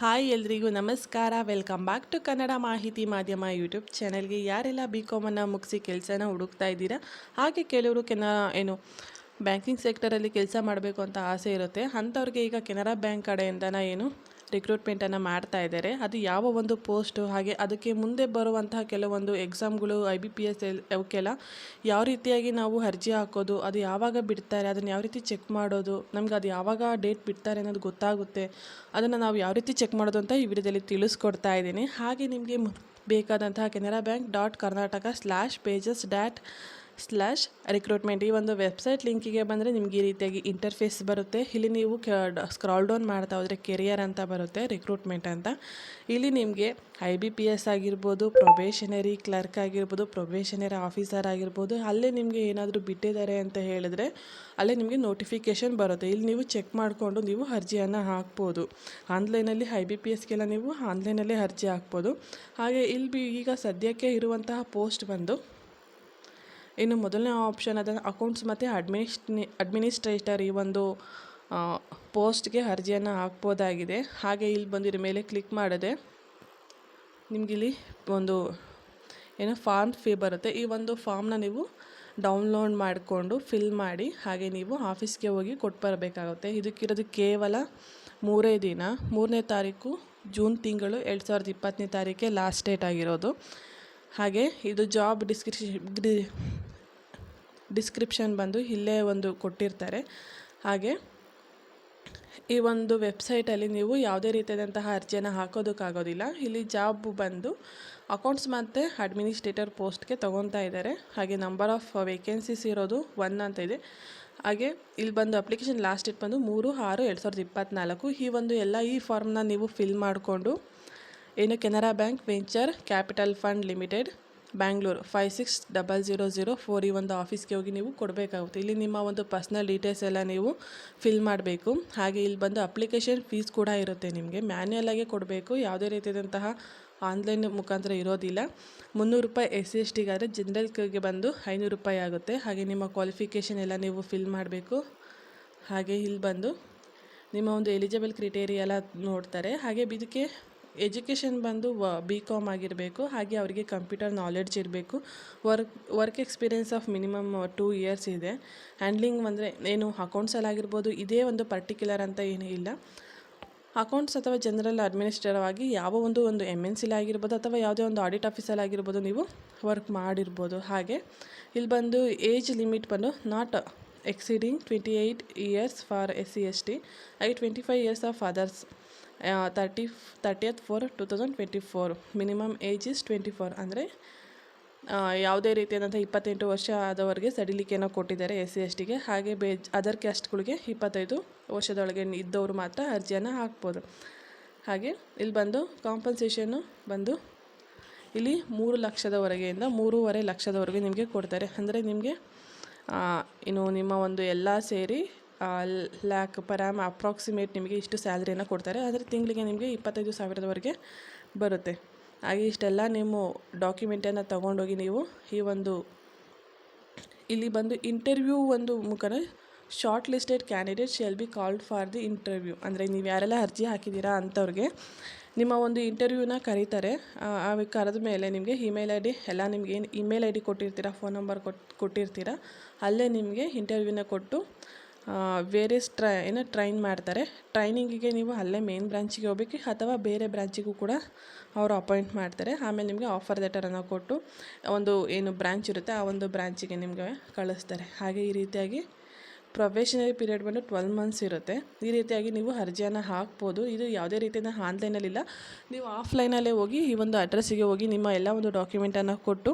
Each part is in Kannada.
ಹಾಯ್ ಎಲ್ರಿಗೂ ನಮಸ್ಕಾರ. ವೆಲ್ಕಮ್ ಬ್ಯಾಕ್ ಟು ಕನ್ನಡ ಮಾಹಿತಿ ಮಾಧ್ಯಮ ಯೂಟ್ಯೂಬ್ ಚಾನಲ್ಗೆ ಯಾರೆಲ್ಲ ಬಿ ಕಾಮನ್ನು ಮುಗಿಸಿ ಕೆಲಸನ ಹುಡುಕ್ತಾ ಇದ್ದೀರಾ? ಹಾಗೆ ಕೆಲವರು ಕೆನ ಏನು, ಬ್ಯಾಂಕಿಂಗ್ ಸೆಕ್ಟರಲ್ಲಿ ಕೆಲಸ ಮಾಡಬೇಕು ಅಂತ ಆಸೆ ಇರುತ್ತೆ. ಅಂಥವ್ರಿಗೆ ಈಗ ಕೆನರಾ ಬ್ಯಾಂಕ್ ಕಡೆಯಿಂದನ ಏನು ರಿಕ್ರೂಟ್ಮೆಂಟನ್ನು ಮಾಡ್ತಾ ಇದ್ದಾರೆ. ಅದು ಯಾವ ಒಂದು ಪೋಸ್ಟು ಹಾಗೆ ಅದಕ್ಕೆ ಮುಂದೆ ಬರುವಂತಹ ಕೆಲವೊಂದು ಎಕ್ಸಾಮ್ಗಳು ಐ ಬಿ ಪಿ ಎಸ್ ಅವಕ್ಕೆಲ್ಲ ಯಾವ ರೀತಿಯಾಗಿ ನಾವು ಅರ್ಜಿ ಹಾಕೋದು, ಅದು ಯಾವಾಗ ಬಿಡ್ತಾರೆ, ಅದನ್ನು ಯಾವ ರೀತಿ ಚೆಕ್ ಮಾಡೋದು, ನಮ್ಗೆ ಅದು ಯಾವಾಗ ಡೇಟ್ ಬಿಡ್ತಾರೆ ಅನ್ನೋದು ಗೊತ್ತಾಗುತ್ತೆ. ಅದನ್ನು ನಾವು ಯಾವ ರೀತಿ ಚೆಕ್ ಮಾಡೋದು ಅಂತ ಈ ವಿಡಿಯೋದಲ್ಲಿ ತಿಳಿಸ್ಕೊಡ್ತಾ ಇದ್ದೀನಿ. ಹಾಗೆ ನಿಮಗೆ ಬೇಕಾದಂತಹ Canara bank dot Karnataka slash pages dot slash recruitment ಈ ಒಂದು ವೆಬ್ಸೈಟ್ ಲಿಂಕಿಗೆ ಬಂದರೆ ನಿಮ್ಗೆ ಈ ರೀತಿಯಾಗಿ ಇಂಟರ್ಫೇಸ್ ಬರುತ್ತೆ. ಇಲ್ಲಿ ನೀವು ಸ್ಕ್ರಾಲ್ ಡೌನ್ ಮಾಡ್ತಾ ಹೋದರೆ ಕೆರಿಯರ್ ಅಂತ ಬರುತ್ತೆ ರಿಕ್ರೂಟ್ಮೆಂಟ್ ಅಂತ. ಇಲ್ಲಿ ನಿಮಗೆ ಐ ಬಿ ಪಿ ಎಸ್ ಆಗಿರ್ಬೋದು ಪ್ರೊಬೇಷನರಿ ಕ್ಲರ್ಕ್ ಆಗಿರ್ಬೋದು ಪ್ರೊಬೇಷನರಿ ಆಫೀಸರ್ ಆಗಿರ್ಬೋದು, ಅಲ್ಲೇ ನಿಮಗೆ ಏನಾದರೂ ಬಿಟ್ಟಿದ್ದಾರೆ ಅಂತ ಹೇಳಿದ್ರೆ ಅಲ್ಲೇ ನಿಮಗೆ ನೋಟಿಫಿಕೇಷನ್ ಬರುತ್ತೆ. ಇಲ್ಲಿ ನೀವು ಚೆಕ್ ಮಾಡಿಕೊಂಡು ನೀವು ಅರ್ಜಿಯನ್ನು ಹಾಕ್ಬೋದು. ಆನ್ಲೈನಲ್ಲಿ ಐ ಬಿ ಪಿ ಎಸ್ಗೆಲ್ಲ ನೀವು ಆನ್ಲೈನಲ್ಲೇ ಅರ್ಜಿ ಹಾಕ್ಬೋದು. ಹಾಗೆ ಇಲ್ಲಿ ಈಗ ಸದ್ಯಕ್ಕೆ ಇರುವಂತಹ ಪೋಸ್ಟ್ ಬಂದು ಇನ್ನು ಮೊದಲನೇ ಆಪ್ಷನ್ ಅದ ಅಕೌಂಟ್ಸ್ ಮತ್ತು ಅಡ್ಮಿನಿಸ್ಟ್ನಿ ಅಡ್ಮಿನಿಸ್ಟ್ರೇಟರ್ ಈ ಒಂದು ಪೋಸ್ಟ್ಗೆ ಅರ್ಜಿಯನ್ನು ಹಾಕ್ಬೋದಾಗಿದೆ. ಹಾಗೆ ಇಲ್ಲಿ ಬಂದಿರ ಮೇಲೆ ಕ್ಲಿಕ್ ಮಾಡಿದೆ ನಿಮಗಿಲ್ಲಿ ಒಂದು ಏನೋ ಫಾರ್ಮ್ ಫೀ ಬರುತ್ತೆ. ಈ ಒಂದು ಫಾರ್ಮ್ನ ನೀವು ಡೌನ್ಲೋಡ್ ಮಾಡಿಕೊಂಡು ಫಿಲ್ ಮಾಡಿ, ಹಾಗೆ ನೀವು ಆಫೀಸ್ಗೆ ಹೋಗಿ ಕೊಟ್ಟು ಬರಬೇಕಾಗುತ್ತೆ. ಇದಕ್ಕಿರೋದು ಕೇವಲ ಮೂರೇ ದಿನ. ಮೂರನೇ ತಾರೀಕು ಜೂನ್ ತಿಂಗಳು ಎರಡು ಸಾವಿರದ ಇಪ್ಪತ್ತನೇ ತಾರೀಕೆ ಲಾಸ್ಟ್ ಡೇಟ್ ಆಗಿರೋದು. ಹಾಗೆ ಇದು ಜಾಬ್ ಡಿಸ್ಕ್ರಿಪ್ಷನ್ ಡಿಸ್ಕ್ರಿಪ್ಷನ್ ಬಂದು ಇಲ್ಲೇ ಒಂದು ಕೊಟ್ಟಿರ್ತಾರೆ. ಹಾಗೆ ಈ ಒಂದು ವೆಬ್ಸೈಟಲ್ಲಿ ನೀವು ಯಾವುದೇ ರೀತಿಯಾದಂತಹ ಅರ್ಜಿಯನ್ನು ಹಾಕೋದಕ್ಕಾಗೋದಿಲ್ಲ. ಇಲ್ಲಿ ಜಾಬ್ ಬಂದು ಅಕೌಂಟ್ಸ್ ಮತ್ತು ಅಡ್ಮಿನಿಸ್ಟ್ರೇಟರ್ ಪೋಸ್ಟ್ಗೆ ತೊಗೊತಾ ಇದ್ದಾರೆ. ಹಾಗೆ ನಂಬರ್ ಆಫ್ ವೇಕೆನ್ಸೀಸ್ ಇರೋದು ಒನ್ ಅಂತ ಇದೆ. ಹಾಗೆ ಇಲ್ಲಿ ಬಂದು ಅಪ್ಲಿಕೇಶನ್ ಲಾಸ್ಟ್ ಡೇಟ್ ಬಂದು ಮೂರು, ಆರು, ಎರಡು ಸಾವಿರದ ಇಪ್ಪತ್ತ್ನಾಲ್ಕು ಈ ಒಂದು ಎಲ್ಲ ಈ ಫಾರ್ಮ್ನ ನೀವು ಫಿಲ್ ಮಾಡಿಕೊಂಡು ಏನು Canara bank venture capital fund limited Bangalore five six double zero zero four ಈ ಒಂದು ಆಫೀಸ್ಗೆ ಹೋಗಿ ನೀವು ಕೊಡಬೇಕಾಗುತ್ತೆ. ಇಲ್ಲಿ ನಿಮ್ಮ ಒಂದು ಪರ್ಸ್ನಲ್ ಡೀಟೇಲ್ಸ್ ಎಲ್ಲ ನೀವು ಫಿಲ್ ಮಾಡಬೇಕು. ಹಾಗೆ ಇಲ್ಲಿ ಬಂದು ಅಪ್ಲಿಕೇಶನ್ ಫೀಸ್ ಕೂಡ ಇರುತ್ತೆ ನಿಮಗೆ. ಮ್ಯಾನ್ಯಲಾಗೆ ಕೊಡಬೇಕು. ಯಾವುದೇ ರೀತಿಯಾದಂತಹ ಆನ್ಲೈನ್ ಮುಖಾಂತರ ಇರೋದಿಲ್ಲ. ಮುನ್ನೂರು ರೂಪಾಯಿ ಎಸ್ ಸಿ ಎಸ್ ಟಿಗಾದರೆ ಜನರಲ್ಗೆ ಬಂದು ಐನೂರು ರೂಪಾಯಿ ಆಗುತ್ತೆ. ಹಾಗೆ ನಿಮ್ಮ ಕ್ವಾಲಿಫಿಕೇಷನ್ ಎಲ್ಲ ನೀವು ಫಿಲ್ ಮಾಡಬೇಕು. ಹಾಗೆ ಇಲ್ಲಿ ಬಂದು ನಿಮ್ಮ ಒಂದು ಎಲಿಜಿಬಲ್ ಕ್ರಿಟೇರಿಯ ಎಲ್ಲ ನೋಡ್ತಾರೆ. ಹಾಗೆ ಇದಕ್ಕೆ ಎಜುಕೇಷನ್ ಬಂದು ವ ಬಿ ಕಾಮ್ ಆಗಿರಬೇಕು, ಹಾಗೆ ಅವರಿಗೆ ಕಂಪ್ಯೂಟರ್ ನಾಲೆಡ್ಜ್ ಇರಬೇಕು. Work work experience of minimum two years ಇದೆ. ಹ್ಯಾಂಡ್ಲಿಂಗ್ ಅಂದರೆ ಏನು ಅಕೌಂಟ್ಸಲ್ಲಿ ಆಗಿರ್ಬೋದು, ಇದೇ ಒಂದು ಪರ್ಟಿಕ್ಯುಲರ್ ಅಂತ ಏನೂ ಇಲ್ಲ. ಅಕೌಂಟ್ಸ್ ಅಥವಾ ಜನರಲ್ ಅಡ್ಮಿನಿಸ್ಟ್ರೇಟಿವ್ ಆಗಿ ಯಾವ ಒಂದು ಒಂದು ಎಂ ಎನ್ ಸಿಲಿ ಆಗಿರ್ಬೋದು, ಅಥವಾ ಯಾವುದೇ ಒಂದು ಆಡಿಟ್ ಆಫೀಸಲ್ಲಿ ಆಗಿರ್ಬೋದು, ನೀವು ವರ್ಕ್ ಮಾಡಿರ್ಬೋದು. ಹಾಗೆ ಇಲ್ಲಿ ಬಂದು ಏಜ್ ಲಿಮಿಟ್ ಬಂದು not exceeding twenty eight years for S C S T ಹಾಗೆ twenty five years of others thirty thirtieth four two thousand twenty four minimum age is twenty four ಅಂದರೆ ಯಾವುದೇ ರೀತಿಯಾದಂಥ ಇಪ್ಪತ್ತೆಂಟು ವರ್ಷ ಆದವರೆಗೆ ಸಡಿಲಿಕೆಯನ್ನು ಕೊಟ್ಟಿದ್ದಾರೆ ಎಸ್ ಸಿ ಎಸ್ ಟಿಗೆ ಹಾಗೆ ಬೇ ಅದರ್ ಕ್ಯಾಸ್ಟ್ಗಳಿಗೆ ಇಪ್ಪತ್ತೈದು ವರ್ಷದೊಳಗೆ ಇದ್ದವರು ಮಾತ್ರ ಅರ್ಜಿಯನ್ನು ಹಾಕ್ಬೋದು. ಹಾಗೆ ಇಲ್ಲಿ ಬಂದು ಕಾಂಪನ್ಸೇಷನ್ನು ಬಂದು ಇಲ್ಲಿ ಮೂರು ಲಕ್ಷದವರೆಗೆಯಿಂದ ಮೂರುವರೆ ಲಕ್ಷದವರೆಗೆ ನಿಮಗೆ ಕೊಡ್ತಾರೆ. ಅಂದರೆ ನಿಮಗೆ ಇನ್ನು ನಿಮ್ಮ ಒಂದು ಎಲ್ಲ ಸೇರಿ ಲ್ಯಾಕ್ ಪರ್ ಆಮ್ ಅಪ್ರಾಕ್ಸಿಮೇಟ್ ನಿಮಗೆ ಇಷ್ಟು ಸ್ಯಾಲ್ರಿಯನ್ನು ಕೊಡ್ತಾರೆ. ಆದರೆ ತಿಂಗಳಿಗೆ ನಿಮಗೆ ಇಪ್ಪತ್ತೈದು ಸಾವಿರದವರೆಗೆ ಬರುತ್ತೆ. ಹಾಗೆ ಇಷ್ಟೆಲ್ಲ ನೀವು ಡಾಕ್ಯುಮೆಂಟನ್ನು ತೊಗೊಂಡೋಗಿ ನೀವು ಈ ಒಂದು ಇಲ್ಲಿ ಬಂದು ಇಂಟರ್ವ್ಯೂ ಒಂದು ಮುಖಾನ short listed candidate shall be called for the interview ಅಂದರೆ ನೀವು ಯಾರೆಲ್ಲ ಅರ್ಜಿ ಹಾಕಿದ್ದೀರಾ ಅಂಥವ್ರಿಗೆ ನಿಮ್ಮ ಒಂದು ಇಂಟರ್ವ್ಯೂನ ಕರೀತಾರೆ. ಕರೆದ ಮೇಲೆ ನಿಮಗೆ ಇಮೇಲ್ ಐ ಡಿ ಎಲ್ಲ ನಿಮಗೆ ಇಮೇಲ್ ಐ ಡಿ ಕೊಟ್ಟಿರ್ತೀರಾ ಫೋನ್ ನಂಬರ್ ಕೊಟ್ಟು ಕೊಟ್ಟಿರ್ತೀರಾ, ಅಲ್ಲೇ ನಿಮಗೆ ಇಂಟರ್ವ್ಯೂನ ಕೊಟ್ಟು ವೇರಿಯಸ್ ಟ್ರೈ ಏನು ಟ್ರೈನ್ ಮಾಡ್ತಾರೆ. ಟ್ರೈನಿಂಗಿಗೆ ನೀವು ಅಲ್ಲೇ ಮೇನ್ ಬ್ರಾಂಚಿಗೆ ಹೋಗ್ಬೇಕು, ಅಥವಾ ಬೇರೆ ಬ್ರಾಂಚಿಗೂ ಕೂಡ ಅವರು ಅಪಾಯಿಂಟ್ ಮಾಡ್ತಾರೆ. ಆಮೇಲೆ ನಿಮಗೆ ಆಫರ್ ಲೆಟರನ್ನು ಕೊಟ್ಟು, ಒಂದು, ಏನು ಬ್ರಾಂಚ್ ಇರುತ್ತೆ, ಆ ಒಂದು ಬ್ರಾಂಚಿಗೆ ನಿಮಗೆ ಕಳಿಸ್ತಾರೆ. ಹಾಗೆ ಈ ರೀತಿಯಾಗಿ ಪ್ರೊಬೇಷನರಿ ಪೀರಿಯಡ್ ಬಂದು ಟ್ವೆಲ್ ಮಂತ್ಸ್ ಇರುತ್ತೆ. ಈ ರೀತಿಯಾಗಿ ನೀವು ಅರ್ಜಿಯನ್ನು ಹಾಕ್ಬೋದು. ಇದು ಯಾವುದೇ ರೀತಿಯಿಂದ ಆನ್ಲೈನಲ್ಲಿಲ್ಲ ನೀವು ಆಫ್ಲೈನಲ್ಲೇ ಹೋಗಿ ಈ ಒಂದು ಅಡ್ರೆಸ್ಸಿಗೆ ಹೋಗಿ ನಿಮ್ಮ ಎಲ್ಲ ಒಂದು ಡಾಕ್ಯುಮೆಂಟನ್ನು ಕೊಟ್ಟು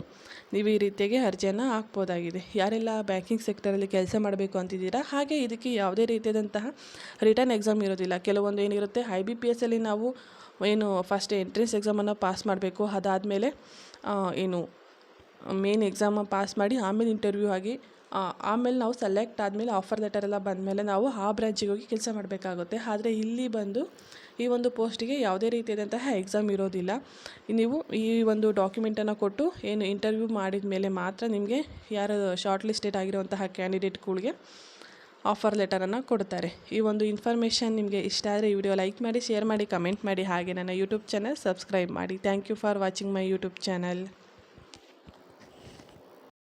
ನೀವು ಈ ರೀತಿಯಾಗಿ ಅರ್ಜಿಯನ್ನು ಹಾಕ್ಬೋದಾಗಿದೆ. ಯಾರೆಲ್ಲ ಬ್ಯಾಂಕಿಂಗ್ ಸೆಕ್ಟರಲ್ಲಿ ಕೆಲಸ ಮಾಡಬೇಕು ಅಂತಿದ್ದೀರಾ? ಹಾಗೆ ಇದಕ್ಕೆ ಯಾವುದೇ ರೀತಿಯಾದಂತಹ ರಿಟರ್ನ್ ಎಕ್ಸಾಮ್ ಇರೋದಿಲ್ಲ. ಕೆಲವೊಂದು ಏನಿರುತ್ತೆ, ಐ ಬಿ ಪಿ ಎಸ್ಸಲ್ಲಿ ನಾವು ಏನು ಫಸ್ಟ್ ಎಂಟ್ರೆನ್ಸ್ ಎಕ್ಸಾಮನ್ನು ಪಾಸ್ ಮಾಡಬೇಕು. ಅದಾದಮೇಲೆ ಏನು ಮೇನ್ ಎಕ್ಸಾಮ ಪಾಸ್ ಮಾಡಿ ಆಮೇಲೆ ಇಂಟರ್ವ್ಯೂ ಆಗಿ ಆಮೇಲೆ ನಾವು ಸೆಲೆಕ್ಟ್ ಆದಮೇಲೆ ಆಫರ್ ಲೆಟರ್ ಎಲ್ಲ ಬಂದಮೇಲೆ ನಾವು ಆ ಬ್ರ್ಯಾಂಚಿಗೆ ಹೋಗಿ ಕೆಲಸ ಮಾಡಬೇಕಾಗುತ್ತೆ. ಆದರೆ ಇಲ್ಲಿ ಬಂದು ಈ ಒಂದು ಪೋಸ್ಟಿಗೆ ಯಾವುದೇ ರೀತಿಯಾದಂತಹ ಎಕ್ಸಾಮ್ ಇರೋದಿಲ್ಲ. ನೀವು ಈ ಒಂದು ಡಾಕ್ಯುಮೆಂಟನ್ನು ಕೊಟ್ಟು ಏನು ಇಂಟರ್ವ್ಯೂ ಮಾಡಿದ ಮೇಲೆ ಮಾತ್ರ ನಿಮಗೆ ಯಾರು ಶಾರ್ಟ್ ಲಿಸ್ಟೆಡ್ ಆಗಿರುವಂತಹ ಕ್ಯಾಂಡಿಡೇಟ್ಗಳಿಗೆ ಆಫರ್ ಲೆಟರನ್ನು ಕೊಡ್ತಾರೆ. ಈ ಒಂದು ಇನ್ಫಾರ್ಮೇಷನ್ ನಿಮಗೆ ಇಷ್ಟ ಆದರೆ ಈ ವಿಡಿಯೋ ಲೈಕ್ ಮಾಡಿ ಶೇರ್ ಮಾಡಿ ಕಮೆಂಟ್ ಮಾಡಿ. ಹಾಗೆ ನನ್ನ ಯೂಟ್ಯೂಬ್ ಚಾನಲ್ ಸಬ್ಸ್ಕ್ರೈಬ್ ಮಾಡಿ. Thank you for watching my YouTube channel